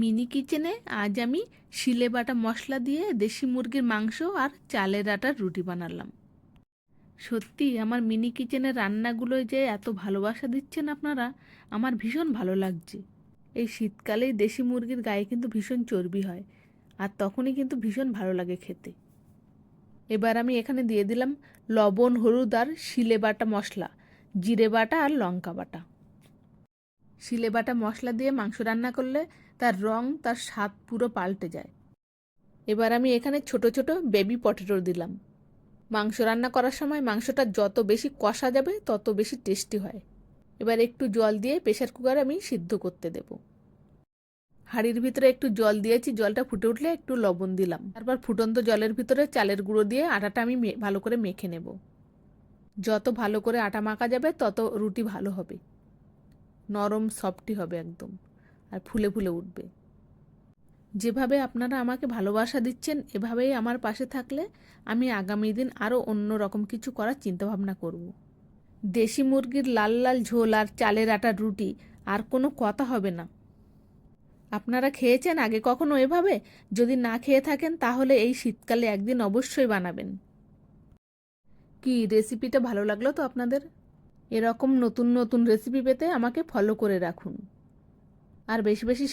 Mini কিচেনে আজ আমি শিলে বাটা মশলা দিয়ে দেশি মুরগির মাংস আর চালের আটার রুটি বানালাম। সত্যি, আমার মিনি কিচেনের রান্নাগুলোয় যে এত ভালোবাসা দিচ্ছেন আপনারা, আমার ভীষণ ভালো লাগছে। এই শীতকালেই দেশি মুরগির গায়ে কিন্তু ভীষণ চর্বি হয়, আর তখনই কিন্তু ভীষণ ভালো লাগে খেতে। এবার আমি এখানে দিয়ে দিলাম লবণ, হলুদ আর শিলে বাটা মশলা, জিরে বাটা আর লঙ্কা বাটা। শিলে বাটা মশলা দিয়ে মাংস রান্না করলে তার রং, তার স্বাদ পুরো পাল্টে যায়। এবার আমি এখানে ছোট ছোট বেবি পটেটো দিলাম। মাংস রান্না করার সময় মাংসটা যত বেশি কষা যাবে, তত বেশি টেস্টি হয়। এবার একটু জল দিয়ে প্রেশার কুকারে আমি সিদ্ধ করতে দেব। হাঁড়ির ভিতরে একটু জল দিয়েছি, জলটা ফুটে উঠলে একটু লবণ দিলাম। তারপর ফুটন্ত জলের ভিতরে চালের গুঁড়ো দিয়ে আটাটা আমি ভালো করে মেখে নেব। যত ভালো করে আটা মাখা যাবে, তত রুটি ভালো হবে। নরম সফটি হবে একদম। আর ফুলে ফুলে উঠবে। যেভাবে আপনারা আমাকে ভালোবাসা দিচ্ছেন, এভাবেই আমার পাশে থাকলে আমি আগামী দিন আরও অন্য রকম কিছু করার চিন্তাভাবনা করব। দেশি মুরগির লাল লাল ঝোল আর চালের আটার রুটি আর কোনো কথা হবে না। আপনারা খেয়েছেন আগে কখনো এভাবে? যদি না খেয়ে থাকেন, তাহলে এই শীতকালে একদিন অবশ্যই বানাবেন। কি, রেসিপিটা ভালো লাগল তো আপনাদের? এরকম নতুন নতুন রেসিপি পেতে আমাকে ফলো করে রাখুন। আর বেশি বেশি